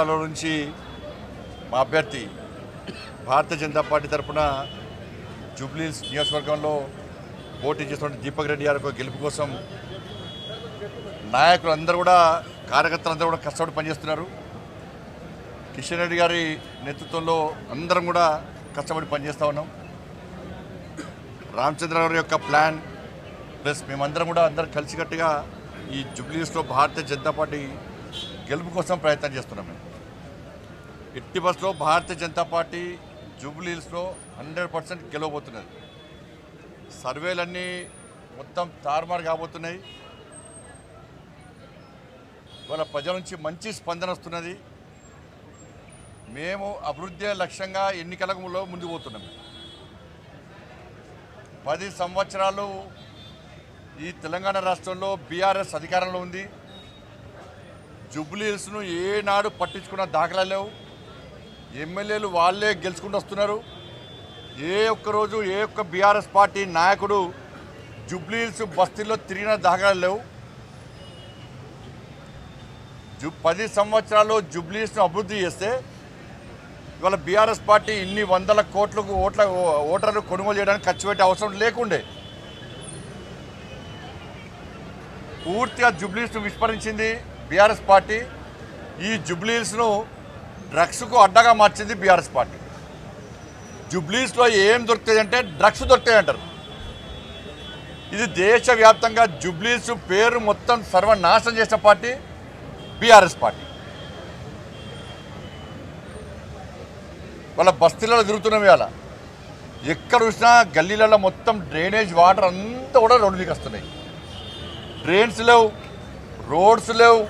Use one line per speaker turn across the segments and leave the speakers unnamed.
నుంచి మా అభ్యర్థి భారతీయ జనతా పార్టీ తరఫున జూబ్లీస్ నియోజకవర్గంలో పోటీ చేస్తున్న దీపక్ రెడ్డి గారి గెలుపు కోసం నాయకులు అందరూ కూడా కార్యకర్తలు అందరూ కూడా కష్టపడి పనిచేస్తున్నారు. కిషన్ రెడ్డి గారి నేతృత్వంలో అందరం కూడా కష్టపడి పనిచేస్తూ ఉన్నాం. రామచంద్ర గారి యొక్క ప్లాన్ ప్లస్ మేమందరం కూడా అందరం కలిసికట్టుగా ఈ జూబ్లీస్లో భారతీయ జనతా పార్టీ గెలుపు కోసం ప్రయత్నం చేస్తున్నాం మేము. ఎట్టి బస్లో భారతీయ జనతా పార్టీ జూబ్లీస్లో హండ్రెడ్ పర్సెంట్ గెలవబోతున్నది. సర్వేలన్నీ మొత్తం తారుమారు కాబోతున్నాయి. ఇవాళ ప్రజల నుంచి మంచి స్పందన వస్తున్నది. మేము అభివృద్ధి లక్ష్యంగా ఎన్నికలలో ముందుకు పోతున్నాం. పది సంవత్సరాలు ఈ తెలంగాణ రాష్ట్రంలో బీఆర్ఎస్ అధికారంలో ఉంది. జుబ్లీహిల్స్ను ఏనాడు పట్టించుకున్న దాఖలా లేవు. ఎమ్మెల్యేలు వాళ్ళే గెలుచుకుంటూ వస్తున్నారు. ఏ ఒక్క రోజు ఏ ఒక్క బీఆర్ఎస్ పార్టీ నాయకుడు జుబ్లీహిల్స్ బస్తీల్లో తిరిగిన దాఖలాలు లేవు. జు పది సంవత్సరాలు జుబ్లీహిల్స్ను అభివృద్ధి చేస్తే ఇవాళ బీఆర్ఎస్ పార్టీ ఇన్ని వందల కోట్లకు ఓట్ల ఓటర్లు కొనుగోలు చేయడానికి ఖర్చు పెట్టే అవసరం లేకుండే. పూర్తిగా జుబ్లీస్ను విస్మరించింది బీఆర్ఎస్ పార్టీ. ఈ జుబ్లీస్ను డ్రగ్స్కు అడ్డగా మార్చింది బీఆర్ఎస్ పార్టీ. జుబ్లీస్లో ఏం దొరుకుతుంది అంటే డ్రగ్స్ దొరుకుతాయి అంటారు. ఇది దేశవ్యాప్తంగా జుబ్లీస్ పేరు మొత్తం సర్వనాశనం చేసిన పార్టీ బీఆర్ఎస్ పార్టీ. వాళ్ళ బస్తీలలో తిరుగుతున్నాం ఇవాళ. ఎక్కడ చూసినా గల్లీలలో మొత్తం డ్రైనేజ్ వాటర్ అంతా కూడా రోడ్డు మీకు వస్తున్నాయి. డ్రైన్స్ లేవు రోడ్స్ లేవు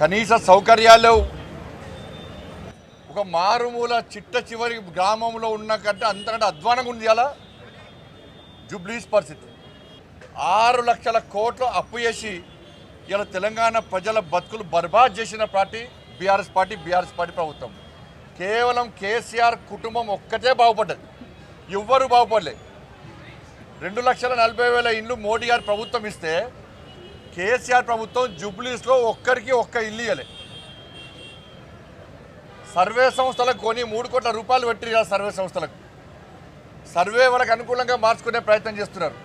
కనీస సౌకర్యాలు లేవు. ఒక మారుమూల చిట్ట చివరి గ్రామంలో ఉన్న కంటే అంతకంటే అధ్వానంగా ఉంది అలా జుబ్లీస్ పరిస్థితి. ఆరు లక్షల కోట్లు అప్పు చేసి ఇలా తెలంగాణ ప్రజల బతుకులు బర్బాద్ చేసిన party BRS party BRS party ప్రభుత్వం. కేవలం కేసీఆర్ కుటుంబం ఒక్కటే బాగుపడ్డది. ఎవ్వరూ బాగుపడలే. రెండు లక్షల నలభై వేల ఇండ్లు మోడీ గారి ప్రభుత్వం ఇస్తే కేసీఆర్ ప్రభుత్వం జుబ్లీస్లో ఒక్కరికి ఒక్క ఇల్లు ఇవ్వలే. సర్వే సంస్థలకు కొని మూడు కోట్ల రూపాయలు పెట్టి సర్వే సంస్థలకు. సర్వే వాళ్ళకి అనుకూలంగా మార్చుకునే ప్రయత్నం చేస్తున్నారు.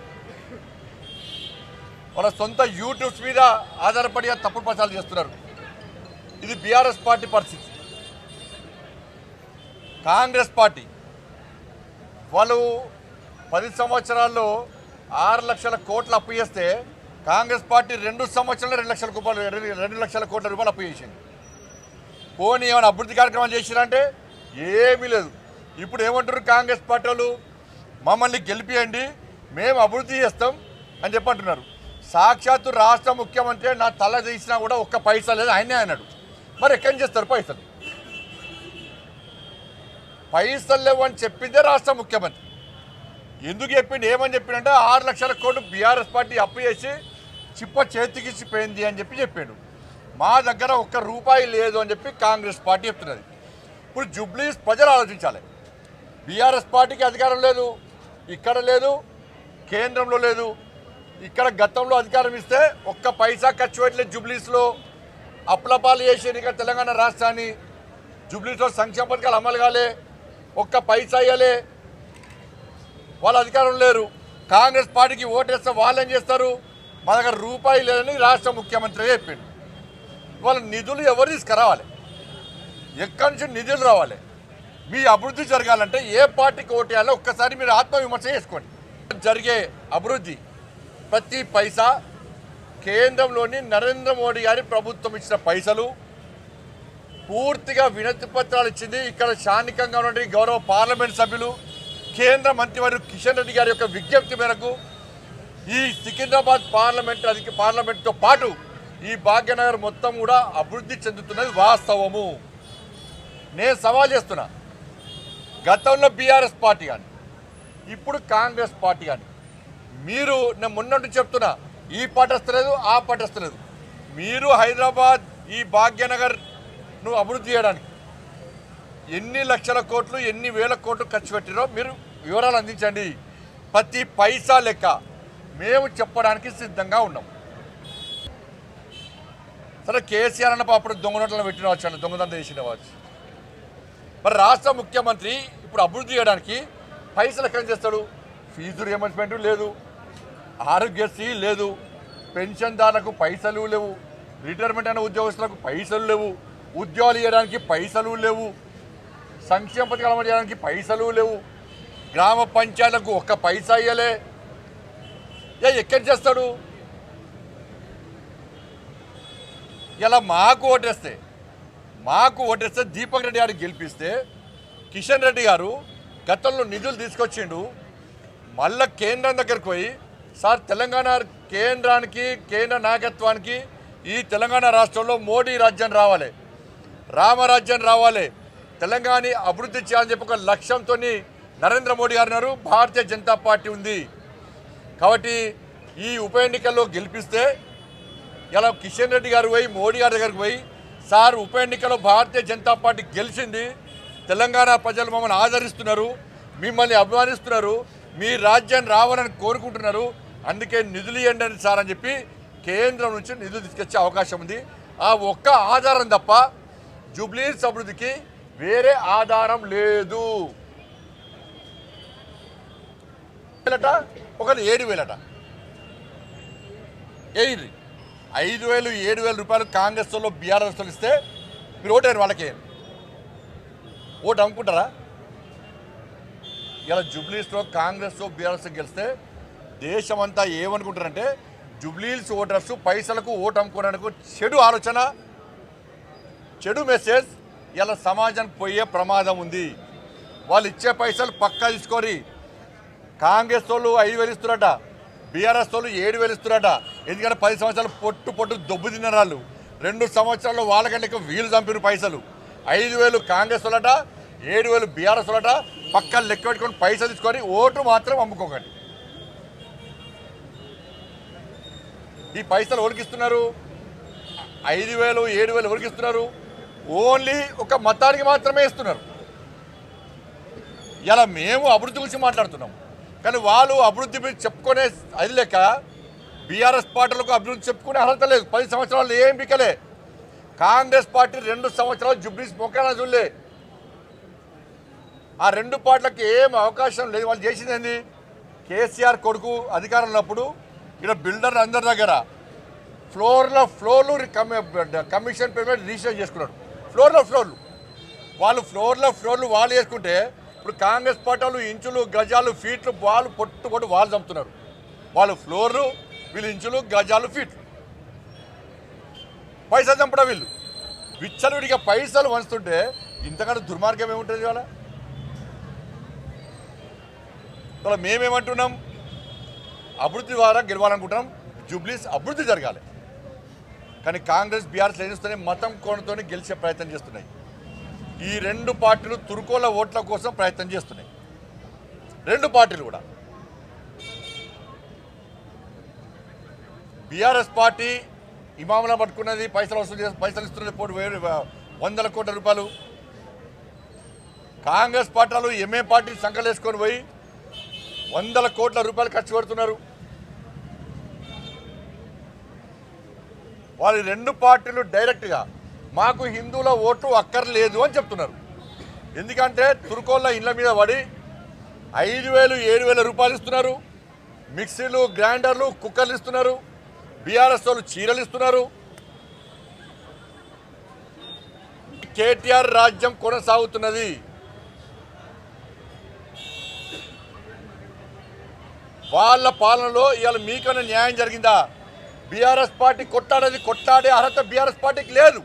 వాళ్ళ సొంత యూట్యూబ్స్ మీద ఆధారపడి తప్పుడు ప్రచారాలు చేస్తున్నారు. ఇది బీఆర్ఎస్ పార్టీ పరిస్థితి. కాంగ్రెస్ పార్టీ. వాళ్ళు పది సంవత్సరాల్లో ఆరు లక్షల కోట్లు అప్పు చేస్తే కాంగ్రెస్ పార్టీ రెండు సంవత్సరాలు రెండు లక్షల రూపాయలు రెండు లక్షల కోట్ల రూపాయలు అప్పు చేసింది. పోనీ ఏమైనా అభివృద్ధి కార్యక్రమాలు చేసిరంటే ఏమీ లేదు. ఇప్పుడు ఏమంటారు కాంగ్రెస్ పార్టీ మమ్మల్ని గెలిపియండి మేము అభివృద్ధి చేస్తాం అని చెప్పంటున్నారు సాక్షాత్తు రాష్ట్ర ముఖ్యమంత్రి నా తల తీసినా కూడా ఒక్క పైసా లేదు ఆయనే అన్నాడు. మరి ఎక్కడి చేస్తారు పైసలు? పైసలు లేవు అని చెప్పిందే రాష్ట్ర ముఖ్యమంత్రి. ఎందుకు చెప్పిండు ఏమని చెప్పిండంటే ఆరు లక్షల కోట్లు బీఆర్ఎస్ పార్టీ అప్పు చేసి చిప్ప చేతికిచ్చిపోయింది అని చెప్పి చెప్పిండు. మా దగ్గర ఒక్క రూపాయి లేదు అని చెప్పి కాంగ్రెస్ పార్టీ చెప్తున్నది. ఇప్పుడు జుబ్లీస్ ప్రజలు ఆలోచించాలి. బీఆర్ఎస్ పార్టీకి అధికారం లేదు ఇక్కడ లేదు కేంద్రంలో లేదు. ఇక్కడ గతంలో అధికారం ఇస్తే ఒక్క పైసా ఖర్చు పెట్టలేదు జుబ్లీస్లో. అప్లపాలు చేసి ఇక్కడ తెలంగాణ రాష్ట్రాన్ని జుబ్లీస్లో సంక్షేమ పథకాలు అమలు కాలే ఒక్క పైసా ఇయ్యలే. వాళ్ళ అధికారం లేరు. కాంగ్రెస్ పార్టీకి ఓటేస్తే వాళ్ళు ఏం చేస్తారు? మా దగ్గర రూపాయి లేదని రాష్ట్ర ముఖ్యమంత్రి చెప్పిండు. వాళ్ళ నిధులు ఎవరు తీసుకురావాలి? ఎక్కడి నుంచి నిధులు రావాలి? మీ అభివృద్ధి జరగాలంటే ఏ పార్టీకి ఓటేయాలో ఒక్కసారి మీరు ఆత్మవిమర్శ చేసుకోండి. జరిగే అభివృద్ధి ప్రతి పైసా కేంద్రంలోని నరేంద్ర మోడీ గారి ప్రభుత్వం ఇచ్చిన పైసలు పూర్తిగా వినతి పత్రాలు ఇచ్చింది ఇక్కడ స్థానికంగా ఉన్న గౌరవ పార్లమెంట్ సభ్యులు కేంద్ర మంత్రివర్యులు కిషన్ రెడ్డి గారి యొక్క విజ్ఞప్తి మేరకు ఈ సికింద్రాబాద్ పార్లమెంట్ అది పార్లమెంట్తో పాటు ఈ భాగ్యనగర్ మొత్తం కూడా అభివృద్ధి చెందుతున్నది వాస్తవము. నేను సవాల్ చేస్తున్నా. గతంలో బీఆర్ఎస్ పార్టీ కానీ ఇప్పుడు కాంగ్రెస్ పార్టీ కానీ మీరు నేను మొన్నటి చెప్తున్నా ఈ పార్టీ వస్తలేదు ఆ పార్టీ వస్తలేదు మీరు హైదరాబాద్ ఈ భాగ్యనగర్ను అభివృద్ధి చేయడానికి ఎన్ని లక్షల కోట్లు ఎన్ని వేల కోట్లు ఖర్చు పెట్టిరో మీరు వివరాలు అందించండి. ప్రతి పైసా లెక్క మేము చెప్పడానికి సిద్ధంగా ఉన్నాం. సరే కేసీఆర్ అన్నప్పుడు అప్పుడు దొంగనోట్లను పెట్టిన వచ్చు దొంగదంత చేసిన వచ్చు మరి రాష్ట్ర ముఖ్యమంత్రి ఇప్పుడు అభివృద్ధి చేయడానికి పైసలు ఎక్కడ చేస్తాడు ఫీజు రియంబర్స్మెంట్ లేదు ఆరోగ్యశ్రీ లేదు పెన్షన్దారులకు పైసలు లేవు రిటైర్మెంట్ అయిన ఉద్యోగస్తులకు పైసలు లేవు ఉద్యోగాలు ఇవ్వడానికి పైసలు లేవు సంక్షేమ పథకాలు అమలు చేయడానికి పైసలు లేవు గ్రామ పంచాయతీలకు ఒక్క పైసా ఇయ్యలే. ఏ ఎక్కడి చేస్తాడు ఇలా మాకు ఓటేస్తే మాకు ఓటేస్తే దీపక్ రెడ్డి గారికి గెలిపిస్తే కిషన్ రెడ్డి గారు గతంలో నిధులు తీసుకొచ్చిండు. మళ్ళా కేంద్రం దగ్గరికి పోయి సార్ తెలంగాణ కేంద్రానికి కేంద్ర నాయకత్వానికి ఈ తెలంగాణ రాష్ట్రంలో మోడీ రాజ్యం రావాలి. రామరాజ్యం రావాలి. తెలంగాణ అభివృద్ధి చేయాలని చెప్పి ఒక లక్ష్యంతో నరేంద్ర మోడీ గారు అన్నారు భారతీయ జనతా పార్టీ ఉంది. కాబట్టి ఈ ఉప ఎన్నికల్లో గెలిపిస్తే ఇలా కిషన్ రెడ్డి గారు పోయి మోడీ గారి దగ్గరికి పోయి సార్ ఉప ఎన్నికలో భారతీయ జనతా పార్టీ గెలిచింది తెలంగాణ ప్రజలు మమ్మల్ని ఆదరిస్తున్నారు మిమ్మల్ని అభిమానిస్తున్నారు మీ రాజ్యాన్ని రావాలని కోరుకుంటున్నారు అందుకే నిధులు ఇవ్వండి సార్ అని చెప్పి కేంద్రం నుంచి నిధులు తీసుకొచ్చే అవకాశం ఉంది. ఆ ఒక్క ఆధారం తప్ప జూబ్లీస్ అభివృద్ధికి వేరే ఆధారం లేదు. వేలట? ఒకరు ఏడు వేలట. ఏది ఐదు వేలు ఏడు వేల రూపాయలు కాంగ్రెస్ వాళ్ళు బీఆర్ఎస్ వాళ్ళు ఇస్తే మీరు ఓటేరు వాళ్ళకి. ఓటు అమ్ముకుంటారా ఇలా జూబ్లీస్లో కాంగ్రెస్ బీఆర్ఎస్ గెలిస్తే దేశమంతా ఏమనుకుంటారంటే జూబ్లీస్ ఓటర్స్ పైసలకు ఓటు అమ్ముకోవడానికి చెడు ఆలోచన చెడు మెసేజ్ ఇలా సమాజానికి పోయే ప్రమాదం ఉంది. వాళ్ళు ఇచ్చే పైసలు పక్కా తీసుకొని కాంగ్రెస్ వాళ్ళు ఐదు వేలు ఇస్తున్నారట. బీఆర్ఎస్ వాళ్ళు ఏడు వేలు ఇస్తున్నారట. ఎందుకంటే పది సంవత్సరాలు పొట్టు పొట్టు దొబ్బు తిన్నారు వాళ్ళు. రెండు సంవత్సరాల్లో వాళ్ళకంటే వీలు చంపిన పైసలు. ఐదు వేలు కాంగ్రెస్ వాళ్ళట ఏడు వేలు బీఆర్ఎస్ వాళ్ళట పక్కన లెక్క పెట్టుకొని పైసలు తీసుకొని ఓటు మాత్రం అమ్ముకోకండి. ఈ పైసలు ఎవరికి ఐదు వేలు ఏడు వేలు ఎవరికి ఓన్లీ ఒక మతానికి మాత్రమే ఇస్తున్నారు. ఇలా మేము అభివృద్ధి గురించి మాట్లాడుతున్నాం. కానీ వాళ్ళు అభివృద్ధి చెప్పుకునే అది లేక బీఆర్ఎస్ పార్టీలకు అభివృద్ధి చెప్పుకునే అర్హత లేదు. పది సంవత్సరాలు ఏం బికలే. కాంగ్రెస్ పార్టీ రెండు సంవత్సరాలు జుబ్లీస్ మొక్కన చూడలే. ఆ రెండు పార్టీలకు ఏం అవకాశం లేదు. వాళ్ళు చేసింది ఏంది? కేసీఆర్ కొడుకు అధికారం ఉన్నప్పుడు ఇక్కడ బిల్డర్ అందరి దగ్గర ఫ్లోర్లో ఫ్లోర్లు కమిషన్ పేమెంట్ రిజిస్టర్ చేసుకున్నాడు. ఫ్లోర్లో ఫ్లోర్లు. వాళ్ళు ఫ్లోర్లో ఫ్లోర్లు వాళ్ళు వేసుకుంటే ఇప్పుడు కాంగ్రెస్ పార్టీలు ఇంచులు గజాలు ఫీట్లు వాళ్ళు పొట్టు పొట్టు వాళ్ళు చంపుతున్నారు. వాళ్ళు ఫ్లోర్లు వీళ్ళు ఇంచులు గజాలు ఫీట్లు. పైసలు చంపడం వీళ్ళు. విచ్చలవిడిగా పైసలు వంచుతుంటే ఇంతకంటే దుర్మార్గం ఏముంటుంది ఇవాళ? ఇవాళ మేమేమంటున్నాం? అభివృద్ధి ద్వారా గెలవాలనుకుంటున్నాం. జూబ్లీస్ అభివృద్ధి జరగాలి. కానీ కాంగ్రెస్ బీఆర్ఎస్ లేనిస్తూనే మతం కోణతోనే గెలిచే ప్రయత్నం చేస్తున్నాయి. ఈ రెండు పార్టీలు తురుకోల ఓట్ల కోసం ప్రయత్నం చేస్తున్నాయి. రెండు పార్టీలు కూడా. బీఆర్ఎస్ పార్టీ ఇమాములను పట్టుకున్నది పైసలు వసూలు చేసి పైసలు ఇస్తున్నది పోటీ వందల కోట్ల రూపాయలు. కాంగ్రెస్ పార్టీలు ఎంఏ పార్టీ సంకలేసుకొని పోయి వందల కోట్ల రూపాయలు ఖర్చు పెడుతున్నారు. వాళ్ళు రెండు పార్టీలు డైరెక్ట్గా మాకు హిందువుల ఓటు అక్కర్లేదు అని చెప్తున్నారు. ఎందుకంటే తురుకోళ్ళ ఇండ్ల మీద పడి ఐదు వేలు ఏడు వేల రూపాయలు ఇస్తున్నారు. మిక్సీలు గ్రైండర్లు కుక్కర్లు ఇస్తున్నారు. బీఆర్ఎస్ వాళ్ళు చీరలు ఇస్తున్నారు. కేటీఆర్ రాజ్యం కొనసాగుతున్నది. వాళ్ళ పాలనలో ఇవాళ మీకన్నా న్యాయం జరిగిందా? బీఆర్ఎస్ పార్టీ కొట్టాడేది కొట్టాడే అర్హత బీఆర్ఎస్ పార్టీకి లేదు.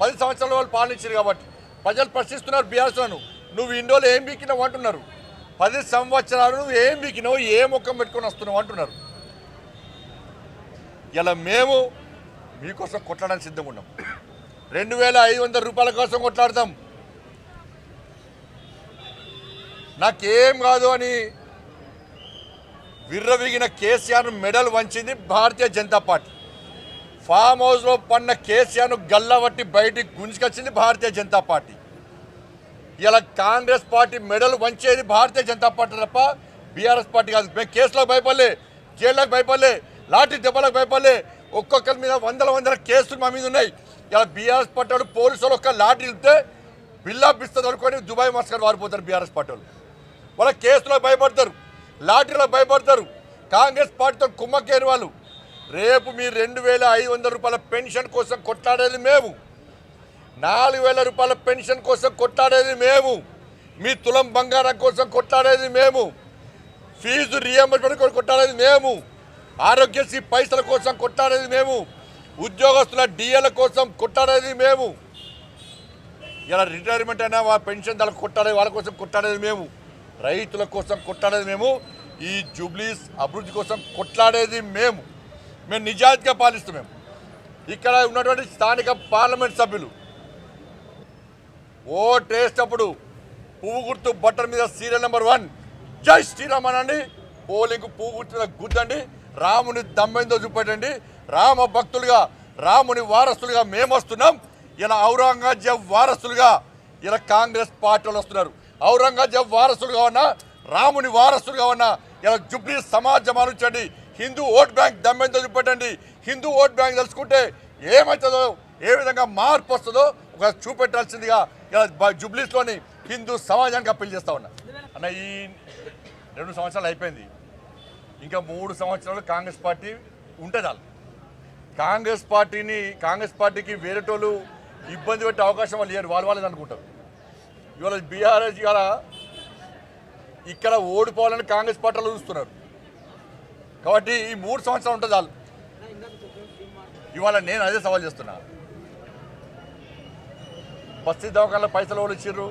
పది సంవత్సరాల వాళ్ళు పాలించారు కాబట్టి. ప్రజలు ప్రశ్నిస్తున్నారు బీఆర్ఎస్లను నువ్వు ఇండోలో ఏం బీకినావు అంటున్నారు. పది సంవత్సరాలు నువ్వు ఏం బీకినావు ఏ ముఖం పెట్టుకొని వస్తున్నావు అంటున్నారు. ఇలా మేము మీకోసం కొట్టడానికి సిద్ధంగా ఉన్నాం. రెండు వేల ఐదు వందల రూపాయల కోసం కొట్లాడతాం. నాకేం కాదు అని విర్రవిగిన కేసీఆర్ మెడల్ వంచింది భారతీయ జనతా పార్టీ. ఫామ్ హౌస్లో పన్న కేసీఆర్ను గల్లబట్టి బయటికి గుంజుకొచ్చింది భారతీయ జనతా పార్టీ. ఇలా కాంగ్రెస్ పార్టీ మెడల్ వంచేది భారతీయ జనతా పార్టీ తప్ప బీఆర్ఎస్ పార్టీ కాదు. మేము కేసులకు భయపడలే జైళ్ళకు భయపడలే లాఠీ దెబ్బలకు భయపడలే. ఒక్కొక్కరి మీద వందల వందల కేసులు మా మీద ఉన్నాయి. ఇలా బీఆర్ఎస్ పట్టాడు పోలీసులు ఒక్క లాఠీ ఇస్తే బిల్లాపిస్తుంది అనుకొని దుబాయ్ మస్కర్ వారిపోతారు బీఆర్ఎస్ పట్టాలు వాళ్ళ. కేసులో భయపడతారు లాఠీలో భయపడతారు. కాంగ్రెస్ పార్టీతో కుమ్మకేరు వాళ్ళు. రేపు మీరు రెండు వేల ఐదు వందల రూపాయల పెన్షన్ కోసం కొట్లాడేది మేము. నాలుగు వేల రూపాయల పెన్షన్ కోసం కొట్లాడేది మేము. మీ తులం బంగారం కోసం కొట్లాడేది మేము. ఫీజు రియంబర్స్మెంట్ కోసం కొట్లాడేది మేము. ఆరోగ్యశ్రీ పైసల కోసం కొట్లాడేది మేము. ఉద్యోగస్తుల డిఎల కోసం కొట్లాడేది మేము. ఇలా రిటైర్మెంట్ అయినా వాళ్ళ పెన్షన్ దానికి కొట్టాడేది వాళ్ళ కోసం కొట్లాడేది మేము. రైతుల కోసం కొట్లాడేది మేము. ఈ జూబ్లీస్ అభివృద్ధి కోసం కొట్లాడేది మేము. మేము నిజాయితీగా పాలిస్తాం మేము. ఇక్కడ ఉన్నటువంటి స్థానిక పార్లమెంట్ సభ్యులు. ఓట్ వేసేటప్పుడు పువ్వు గుర్తు బట్టల మీద సీరియల్ నెంబర్ వన్. జై శ్రీరామ్ అనండి. పోలింగ్ పువ్వు గుర్తు మీద గుద్దండి. రాముని దమ్మెందో చూపెట్టండి. రామ భక్తులుగా రాముని వారసులుగా మేము వస్తున్నాం. ఇలా ఔరంగజేబ్ వారసులుగా ఇలా కాంగ్రెస్ పార్టీలు వస్తున్నారు. ఔరంగజేబ్ వారసులుగా ఉన్నా రాముని వారసులుగా ఉన్నా ఇలా జుబ్లీ సమాజం ఆలోచించండి హిందూ ఓట్ బ్యాంక్ దమ్మెంతో చూపెట్టండి? హిందూ ఓట్ బ్యాంక్ తెలుసుకుంటే ఏమవుతుందో ఏ విధంగా మార్పు వస్తుందో ఒక చూపెట్టాల్సిందిగా ఇలా బ- జుబ్లీస్లోని హిందూ సమాజానికి అప్పీల్ చేస్తా ఉన్నా. అన్న ఈ రెండు సంవత్సరాలు అయిపోయింది. ఇంకా మూడు సంవత్సరాలు కాంగ్రెస్ పార్టీ ఉంటే చాలు కాంగ్రెస్ పార్టీని కాంగ్రెస్ పార్టీకి వేరేటోళ్ళు ఇబ్బంది పెట్టే అవకాశం వాళ్ళు లేరు. వాళ్ళు వాళ్ళని అనుకుంటారు. ఇవాళ బీఆర్ఎస్ ఇవాళ ఇక్కడ ఓడిపోవాలని కాంగ్రెస్ పార్టీలో చూస్తున్నారు. కాబట్టి ఈ మూడు సంవత్సరాలు ఉంటే చాలు. ఇవాళ నేను అదే సవాల్ చేస్తున్నా. బస్తీ దవాఖాన పైసలు ఎవరు ఇచ్చిర్రు?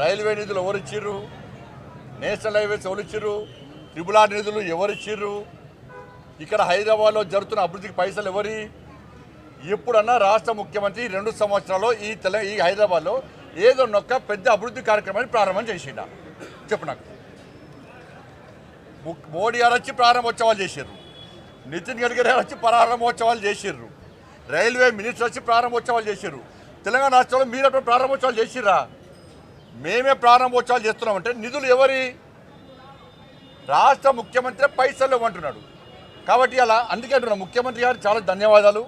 రైల్వే నిధులు ఎవరు ఇచ్చిర్రు? నేషనల్ హైవేస్ ఎవరు ఇచ్చిర్రు? నిధులు ఎవరు ఇచ్చిర్రు? ఇక్కడ హైదరాబాద్లో జరుగుతున్న అభివృద్ధికి పైసలు ఎవరి? ఎప్పుడన్నా రాష్ట్ర ముఖ్యమంత్రి రెండు సంవత్సరాల్లో ఈ తెల ఈ హైదరాబాద్లో ఏదో నొక్క పెద్ద అభివృద్ధి కార్యక్రమాన్ని ప్రారంభం చేసిండ. చెప్పు నాకు. మోడీ గారు వచ్చి ప్రారంభోత్సవాలు చేసారు నితిన్ గడ్కరీ గారు వచ్చి ప్రారంభోత్సవాలు చేసారు రైల్వే మినిస్టర్ వచ్చి ప్రారంభోత్సవాలు చేసిర్రు. తెలంగాణ రాష్ట్రంలో మీరు అప్పుడు ప్రారంభోత్సవాలు చేసిరా మేమే ప్రారంభోత్సవాలు చేస్తున్నామంటే నిధులు ఎవరి? రాష్ట్ర ముఖ్యమంత్రి పైసలు ఇవ్వంటున్నాడు. కాబట్టి అలా అందుకే అంటున్నా ముఖ్యమంత్రి గారు చాలా ధన్యవాదాలు.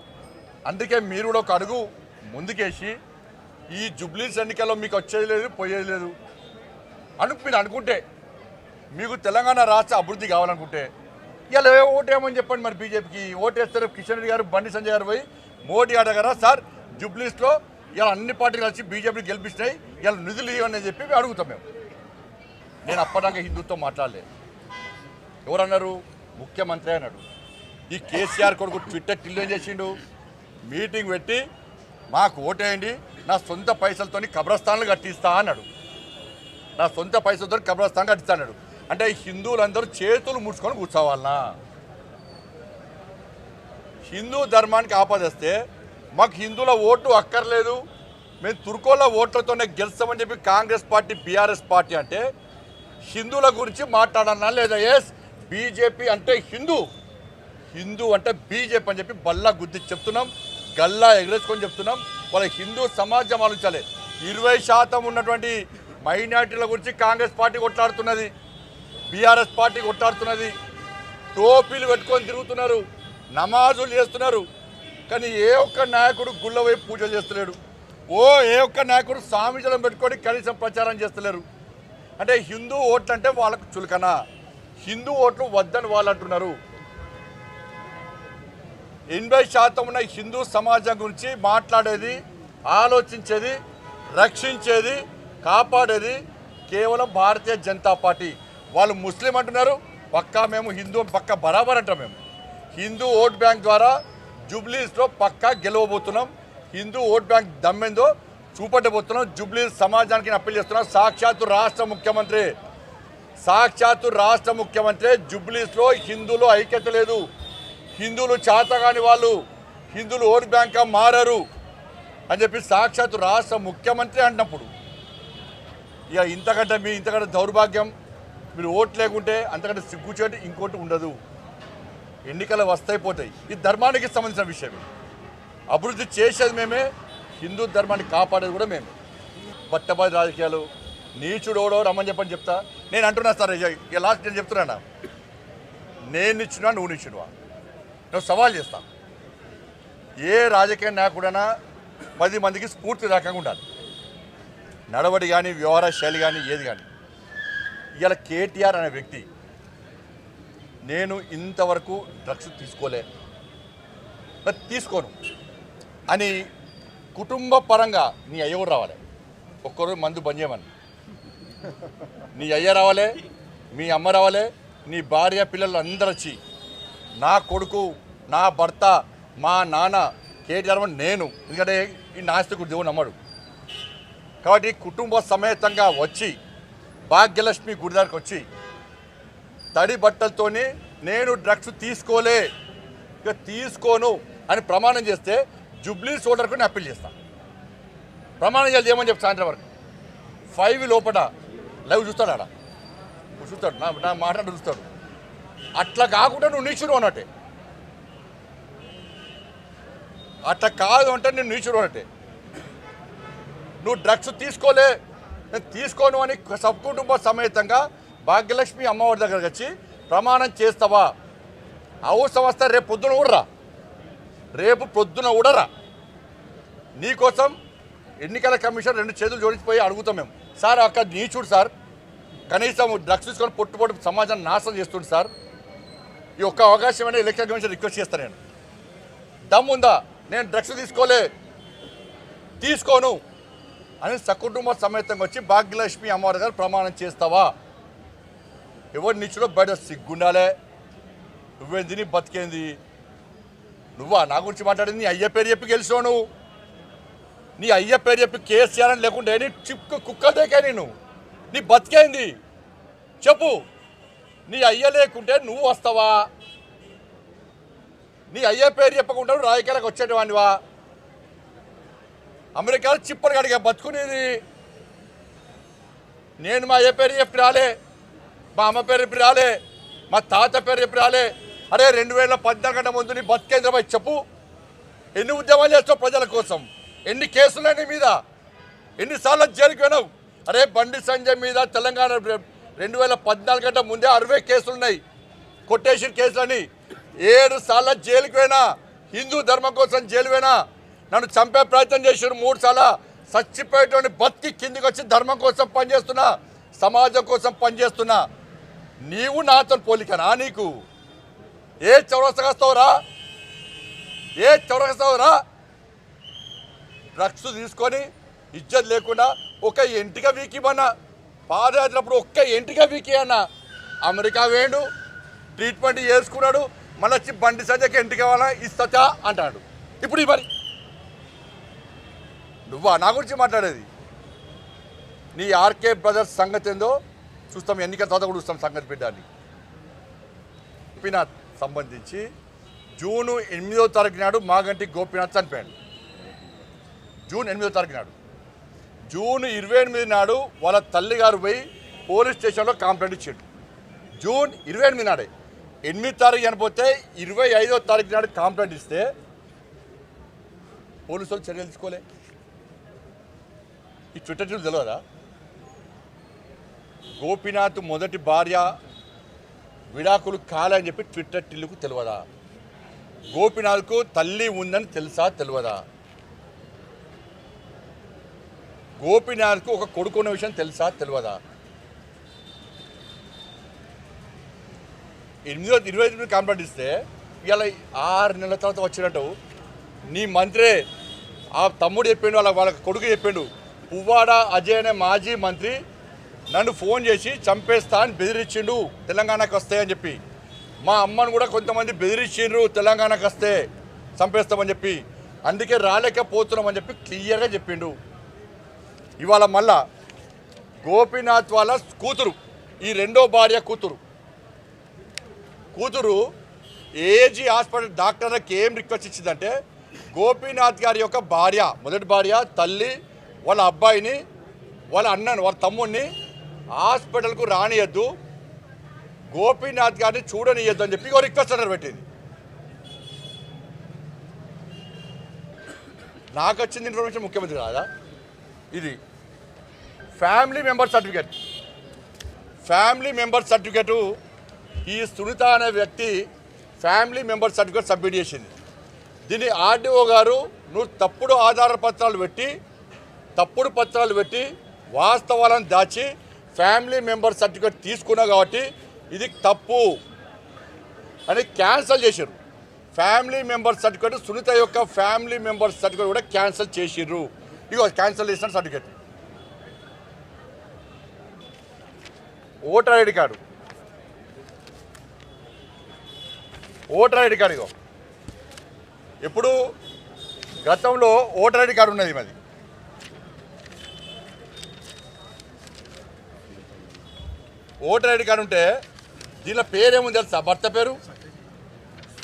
అందుకే మీరు కూడా ఒక అడుగు ముందుకేసి ఈ జుబ్లీస్ ఎన్నికల్లో మీకు వచ్చేది లేదు పోయేది లేదు. అను మీరు అనుకుంటే మీకు తెలంగాణ రాష్ట్ర అభివృద్ధి కావాలనుకుంటే ఇలా ఓటేమని చెప్పండి మరి బీజేపీకి. ఓటేస్తారు కిషన్ రెడ్డి గారు బండి సంజయ్ గారు పోయి మోడీ అడగరా సార్ జుబ్లీస్లో ఇలా అన్ని పార్టీలు కలిసి బీజేపీని గెలిపిస్తాయి ఇలా నిధులు ఇవ్వని చెప్పి అడుగుతాం మేము. నేను అప్పటిదాకా హిందుత్వం మాట్లాడలే. ఎవరన్నారు? ముఖ్యమంత్రి అన్నాడు. ఈ కేసీఆర్ కొడుకు ట్విట్టర్ టిల్లేం చేసిండు మీటింగ్ పెట్టి మాకు ఓటేయండి నా సొంత పైసలతోని కబ్రస్థాన్లు కట్టిస్తా అన్నాడు. నా సొంత పైసలతో కబ్రస్థాన్ కట్టిస్తా అన్నాడు. అంటే హిందువులందరూ చేతులు ముడుచుకొని కూర్చోవాలనా? హిందూ ధర్మానికి ఆపదిస్తే మాకు హిందువుల ఓటు అక్కర్లేదు మేము తుర్కోళ్ళ ఓట్లతోనే గెలుస్తామని చెప్పి కాంగ్రెస్ పార్టీ బీఆర్ఎస్ పార్టీ అంటే హిందువుల గురించి మాట్లాడన్నా లేదా? ఎస్ బీజేపీ అంటే హిందూ. హిందూ అంటే బీజేపీ అని చెప్పి బల్లా గుద్ది చెప్తున్నాం గల్లా ఎగరేసుకొని చెప్తున్నాం. వాళ్ళ హిందూ సమాజం ఆలోచించాలి. ఇరవై శాతం ఉన్నటువంటి మైనార్టీల గురించి కాంగ్రెస్ పార్టీ కొట్లాడుతున్నది. బీఆర్ఎస్ పార్టీ కొట్టాడుతున్నది టోపీలు పెట్టుకొని తిరుగుతున్నారు. నమాజులు చేస్తున్నారు. కానీ ఏ ఒక్క నాయకుడు గుళ్ళ వైపు పూజలు చేస్తలేడు. ఓ ఏ ఒక్క నాయకుడు సామిజలం పెట్టుకొని కనీసం ప్రచారం చేస్తలేరు. అంటే హిందూ ఓట్లు అంటే వాళ్ళకు చులకన. హిందూ ఓట్లు వద్దని వాళ్ళు అంటున్నారు. ఎనభై శాతం ఉన్న హిందూ సమాజం గురించి మాట్లాడేది ఆలోచించేది రక్షించేది కాపాడేది కేవలం భారతీయ జనతా పార్టీ. వాళ్ళు ముస్లిం అంటున్నారు పక్కా మేము హిందూ పక్క బరాబర్ అంటాం మేము. హిందూ ఓట్ బ్యాంక్ ద్వారా జూబ్లీస్లో పక్కా గెలవబోతున్నాం. హిందూ ఓట్ బ్యాంక్ దమ్మెందో చూపట్టబోతున్నాం జూబ్లీ సమాజానికి అప్పీల్ చేస్తున్నాం. సాక్షాత్తు రాష్ట్ర ముఖ్యమంత్రి సాక్షాత్తు రాష్ట్ర ముఖ్యమంత్రి జుబ్లీస్లో హిందువులు ఐక్యత లేదు. హిందువులు చేతగాని వాళ్ళు హిందువులు ఓట్ బ్యాంక్గా మారారు అని చెప్పి సాక్షాత్తు రాష్ట్ర ముఖ్యమంత్రి అంటున్నప్పుడు ఇక ఇంతకంటే మీ ఇంతకంటే దౌర్భాగ్యం మీరు ఓటు లేకుంటే అంతకంటే సిగ్గుచేటు ఇంకోటి ఉండదు. ఎన్నికలు వస్తాయి పోతాయి. ఇది ధర్మానికి సంబంధించిన విషయం అభివృద్ధి చేసేది మేమే హిందూ ధర్మాన్ని కాపాడేది కూడా మేమే. బట్టబాది రాజకీయాలు నీచుడు ఓడో రమ్మని చెప్పని చెప్తా. నేను అంటున్నా సార్ ఇక లాస్ట్ నేను చెప్తున్నా నేను ఇచ్చినా నువ్వు నిచ్చినవా నువ్వు సవాల్ చేస్తా. ఏ రాజకీయ నాయకుడైనా పది మందికి స్ఫూర్తి రకంగా ఉండాలి. నడవడి కానీ వ్యవహార శైలి కానీ ఏది కానీ ఇవాళ కేటీఆర్ అనే వ్యక్తి నేను ఇంతవరకు డ్రగ్స్ తీసుకోలే. తీసుకోను. అని కుటుంబ పరంగా నీ అయ్య కూడా రావాలి. ఒక్కరోజు మందు బంద్ చేయమని. నీ అయ్య రావాలే మీ అమ్మ రావాలే నీ భార్య పిల్లలు అందరు వచ్చి నా కొడుకు నా భర్త మా నాన్న కేటీఆర్ నేను. ఎందుకంటే ఈ నాస్తికుడు దేవుడు నమ్మడు. కాబట్టి కుటుంబ సమేతంగా వచ్చి భాగ్యలక్ష్మి గుడిదారికి వచ్చి తడి బట్టలతోనే నేను డ్రగ్స్ తీసుకోలే ఇక తీసుకోను అని ప్రమాణం చేస్తే జుబ్లీ సోడర్కు నేను అప్పీల్ చేస్తాను ప్రమాణం చేయాలి ఏమని చెప్పి సాయంత్రం వరకు. ఫైవ్ లోపల లైవ్ చూస్తాడు ఆడ. చూస్తాడు నా నా మాట్లాడు చూస్తాడు. అట్లా కాకుండా నువ్వు నీచుడు అన్నట్టే. అట్లా కాదు అంటే నేను నీచుడు అన్నట్టే. నువ్వు డ్రగ్స్ తీసుకోలే తీసుకోను అని సబ్కుటుంబ సమేతంగా భాగ్యలక్ష్మి అమ్మవారి దగ్గరకు వచ్చి ప్రమాణం చేస్తావా? అవసరం వస్తే రేపు పొద్దున ఊడరా రేపు పొద్దున ఊడరా నీకోసం ఎన్నికల కమిషన్ రెండు చేతులు జోడించిపోయి అడుగుతాం మేము. సార్ అక్కడ నీచుడు సార్. కనీసం డ్రగ్స్ తీసుకొని పొట్టుపొట్టు సమాజాన్ని నాశనం చేస్తుంది సార్. ఈ ఒక్క అవకాశం అనేది ఎలక్షన్ కమిషన్ రిక్వెస్ట్ చేస్తాను నేను. దమ్ముందా? నేను డ్రగ్స్ తీసుకోలే. తీసుకోను. అని సకుటుంబ సమేతంగా వచ్చి భాగ్యలక్ష్మి అమ్మవారి గారు ప్రమాణం చేస్తావా? ఎవరు నిచ్చుడో బయట సిగ్గుండాలే. నువ్వేంది నీ బతికేంది? నువ్వా? నా గురించి మాట్లాడింది నీ అయ్య పేరు చెప్పి గెలిచావు నువ్వు. నీ అయ్య పేరు చెప్పి కేసీఆర్ అని లేకుండా నీ కుక్క దేకా నేను నీ బతికేంది? చెప్పు. నీ అయ్య లేకుంటే నువ్వు వస్తావా? నీ అయ్య పేరు చెప్పకుండా నువ్వు రాజకీయాలకు వచ్చేటవాడివా? అమెరికాలో చిప్పలు కడిగా బతుకునేది. నేను మా అయ్య పేరు చెప్పి రాలే మా అమ్మ పేరు చెప్పి రాలే మా తాత పేరు చెప్పి రాలే. అరే రెండు వేల పద్నాలుగు గంట ముందు నీ బతికేంద్రపై చెప్పు. ఎన్ని ఉద్యమాలు చేస్తావు ప్రజల కోసం? ఎన్ని కేసులు నీ మీద? ఎన్నిసార్లు జైలుకి పోయినావు? అరే బండి సంజయ్ మీద తెలంగాణ రెండు వేల పద్నాలుగు గంట ముందే అరవై కేసులు ఉన్నాయి. కొట్టేసిన కేసులని ఏడు సార్లు జైలుకి పోయినా హిందూ ధర్మం కోసం జైలు పోయినా నన్ను చంపే ప్రయత్నం చేసారు మూడు సార్లు చచ్చిపోయేటువంటి బతికి కిందికి వచ్చి ధర్మం కోసం పనిచేస్తున్నా సమాజం కోసం పనిచేస్తున్నా. నీవు నాతో పోలికనా నీకు? ఏ చౌరస్తగా వస్తావురా ఏ చౌరస్తావురా? డ్రగ్స్ తీసుకొని ఇజ్జత్ లేకుండా ఒక ఎంటిక వీకిమన్నా పాదయాత్రప్పుడు ఒక్క ఎంటిక వీకి అన్న. అమెరికా వేడు ట్రీట్మెంట్ చేసుకున్నాడు మళ్ళీ వచ్చి బండి సజ్జకి ఎంటిక కావాలా ఇస్తా అంటాడు. ఇప్పుడు మరి నువ్వా? నా గురించి మాట్లాడేది. నీ ఆర్కే బ్రదర్స్ సంగతి ఏందో చూస్తాం ఎన్నికల తర్వాత కూడా చూస్తాం సంగతి బిడ్డాన్ని. గోపీనాథ్ సంబంధించి జూను ఎనిమిదో తారీఖు నాడు మాగంటి గోపీనాథ్ చనిపోయాడు. జూన్ ఎనిమిదో తారీఖు నాడు. జూన్ ఇరవై ఎనిమిది నాడు వాళ్ళ తల్లిగారు పోయి పోలీస్ స్టేషన్లో కంప్లైంట్ ఇచ్చాడు. జూన్ ఇరవై ఎనిమిది నాడే. ఎనిమిది తారీఖు చనిపోతే ఇరవై ఐదో తారీఖు నాడు కంప్లైంట్ ఇస్తే పోలీసులు చర్యలు తీసుకోలే. ఈ ట్విట్టర్ తెలియదా గోపినాథ్ మొదటి భార్య విడాకులు కాలని చెప్పి ట్విట్టర్ టిల్లుకు తెలియదా గోపినాథ్కు తల్లి ఉందని తెలుసా తెలియదా గోపినాథ్కు ఒక కొడుకున్న విషయం తెలుసా తెలియదా ఎనిమిదో ఇరవై ఎనిమిది కంప్లైంట్ ఇస్తే ఇలా ఆరు నెలల తర్వాత వచ్చినట్టు నీ మంత్రే ఆ తమ్ముడు చెప్పిండు వాళ్ళ వాళ్ళ కొడుకు చెప్పిండు పువ్వాడ అజయ్ అనే మాజీ మంత్రి నన్ను ఫోన్ చేసి చంపేస్తా అని బెదిరించిండు తెలంగాణకు వస్తే అని చెప్పి. మా అమ్మను కూడా కొంతమంది బెదిరించిండ్రు తెలంగాణకు వస్తే చంపేస్తామని చెప్పి. అందుకే రాలేకపోతున్నామని చెప్పి క్లియర్గా చెప్పిండు. ఇవాళ మళ్ళా గోపీనాథ్ వాళ్ళ కూతురు ఈ రెండో భార్య కూతురు. కూతురు ఏజీ హాస్పిటల్ డాక్టర్కి ఏం రిక్వెస్ట్ ఇచ్చిందంటే గోపీనాథ్ గారి యొక్క భార్య మొదటి భార్య తల్లి వాళ్ళ అబ్బాయిని వాళ్ళ అన్నను వాళ్ళ తమ్ముడిని హాస్పిటల్కు రానియద్దు. గోపీనాథ్ గారిని చూడనియద్దు అని చెప్పి రిక్వెస్ట్ లెటర్ పెట్టింది. నాకు వచ్చింది ఇన్ఫర్మేషన్ ముఖ్యమంత్రి కాదా? ఇది family member certificate. Family member certificate ఈ సునీత అనే వ్యక్తి ఫ్యామిలీ మెంబర్ సర్టిఫికేట్ సబ్మిట్ చేసింది. దీన్ని ఆర్డీఓ గారు నువ్వు తప్పుడు ఆధార పత్రాలు పెట్టి తప్పుడు పత్రాలు పెట్టి వాస్తవాలను దాచి ఫ్యామిలీ మెంబర్ సర్టిఫికేట్ తీసుకున్నావు కాబట్టి ఇది తప్పు అని క్యాన్సల్ చేశారు ఫ్యామిలీ మెంబర్ సర్టిఫికేట్ సునీత యొక్క ఫ్యామిలీ మెంబర్ సర్టిఫికేట్ కూడా క్యాన్సిల్ చేసిర్రు. ఇగో క్యాన్సిల్ చేసిన certificate. Voter ID card. Voter ID card ఇగో. ఇప్పుడు గతంలో ఓటర్ ఐడి కార్డు ఉన్నది మాది. ఓటర్ ఐడి కార్డు ఉంటే దీనిలో పేరేముంది తెలుసా? భర్త పేరు?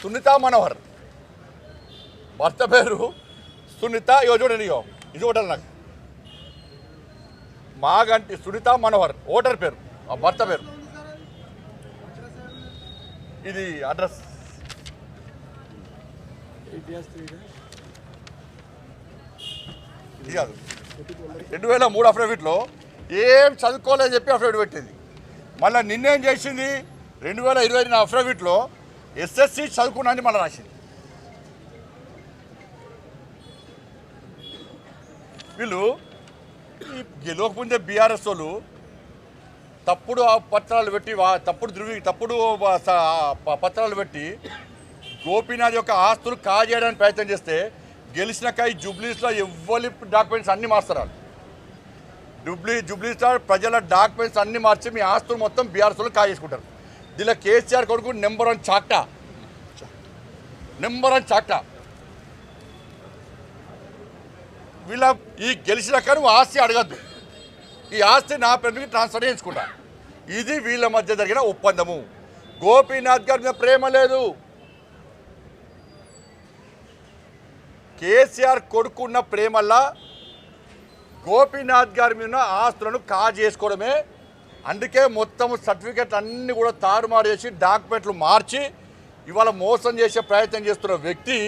సునీత మనోహర్. భర్త పేరు సునీత. ఇగో చూడండి ఇగో. ఇది ఓటర్ నాకు. మాగంటి సునీత మనోహర్. ఓటర్ పేరు. ఆ భర్త పేరు. ఇది అడ్రస్. ఇది కాదు. రెండు వేల మూడు అఫిడవిట్లో ఏం చదువుకోలేదని చెప్పి అఫిడవిట్ పెట్టింది. మళ్ళీ నిన్నేం చేసింది? రెండు వేల ఇరవై నా అఫిడవిట్లో ఎస్ఎస్సి చదువుకున్నాను మళ్ళీ రాసింది. వీళ్ళు గెలవకముందే బీఆర్ఎస్ వాళ్ళు తప్పుడు ఆ పత్రాలు పెట్టి తప్పుడు ధృవీ తప్పుడు పత్రాలు పెట్టి గోపీనాథ్ యొక్క ఆస్తులు కాజేయడానికి ప్రయత్నం చేస్తే గెలిచినాక ఈ జూబ్లీస్లో ఎవ్వరి డాక్యుమెంట్స్ అన్నీ మారుస్తారు జూబ్లీ స్టార్ ప్రజల డాక్యుమెంట్స్ అన్నీ మార్చి మీ ఆస్తులు మొత్తం బీఆర్ఎస్లో కాజేసుకుంటారు. దీనిలో కేసీఆర్ కొడుకు నెంబర్ వన్ చాక్టా. నెంబర్ వన్ చాక్టా. వీళ్ళ ఈ గెలిచినాక నువ్వు ఆస్తి అడగద్దు. ఈ ఆస్తి నా పేరుకి ట్రాన్స్ఫర్ చేయించుకుంటా. ఇది వీళ్ళ మధ్య జరిగిన ఒప్పందము. గోపీనాథ్ గారి మీద ప్రేమ లేదు. కేసీఆర్ కొడుకున్న ప్రేమల్లా గోపీనాథ్ గారి మీద ఆస్తులను కాజేసుకోవడమే అందుకే మొత్తం సర్టిఫికెట్లు అన్నీ కూడా తారుమారు చేసి డాక్యుమెంట్లు మార్చి ఇవాళ మోసం చేసే ప్రయత్నం చేస్తున్న వ్యక్తి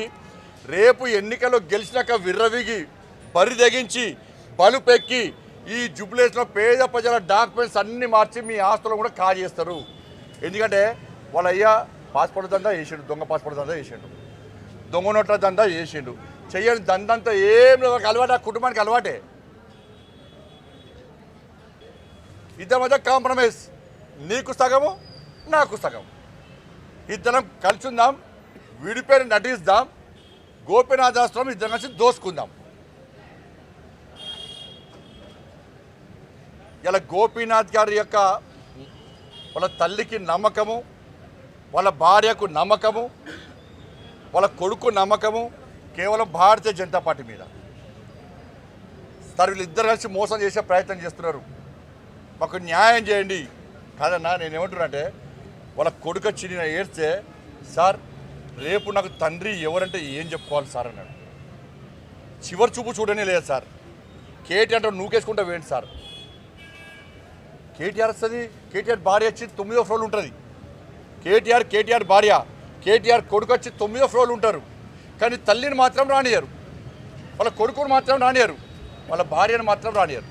రేపు ఎన్నికల్లో గెలిచినాక విర్రవిగి బరి తెగించి బలుపెక్కి ఈ జుబ్లేస్లో పేద ప్రజల డాక్యుమెంట్స్ అన్నీ మార్చి మీ ఆస్తులను కూడా కాజేస్తారు ఎందుకంటే వాళ్ళ అయ్యా పాస్పోర్ట్ దందా వేసిండు దొంగ పాస్పోర్ట్ దందా వేసిండు దొంగ నోట్ల దందా వేసిండు చెయ్యని దందంతా ఏం లేదు అలవాటు ఆ కుటుంబానికి అలవాటే. ఇద్దరి మధ్య కాంప్రమైజ్. నీకు సగము నాకు సగం ఇద్దరం కలిసి ఉందాం విడిపోయి నటిస్తాం గోపీనాథాశ్రమం ఇద్దరం కలిసి దోసుకుందాం. ఇలా గోపీనాథ్ గారి యొక్క వాళ్ళ తల్లికి నమ్మకము వాళ్ళ భార్యకు నమ్మకము వాళ్ళ కొడుకు నమ్మకము కేవలం భారతీయ జనతా పార్టీ మీద. సార్ వీళ్ళిద్దరు కలిసి మోసం చేసే ప్రయత్నం చేస్తున్నారు. మాకు న్యాయం చేయండి. కాదన్నా నేను ఏమంటున్నానంటే వాళ్ళ కొడుకు వచ్చి నేను ఏడ్స్తే సార్ రేపు నాకు తండ్రి ఎవరంటే ఏం చెప్పుకోవాలి సార్? అన్నాడు. చివరి చూపు చూడనే లేదు సార్. కేటీఆర్ అంటే నూకేసుకుంటా వేయండి సార్. కేటీఆర్ వస్తుంది కేటీఆర్ భార్య వచ్చి తొమ్మిదో ఫ్లోర్లు ఉంటుంది. కేటీఆర్ కేటీఆర్ భార్య కేటీఆర్ కొడుకు వచ్చి తొమ్మిదో ఫ్లోర్లు ఉంటారు. కానీ తల్లిని మాత్రం రానియరు వాళ్ళ కొడుకుని మాత్రం రానియరు వాళ్ళ భార్యను మాత్రం రానియరు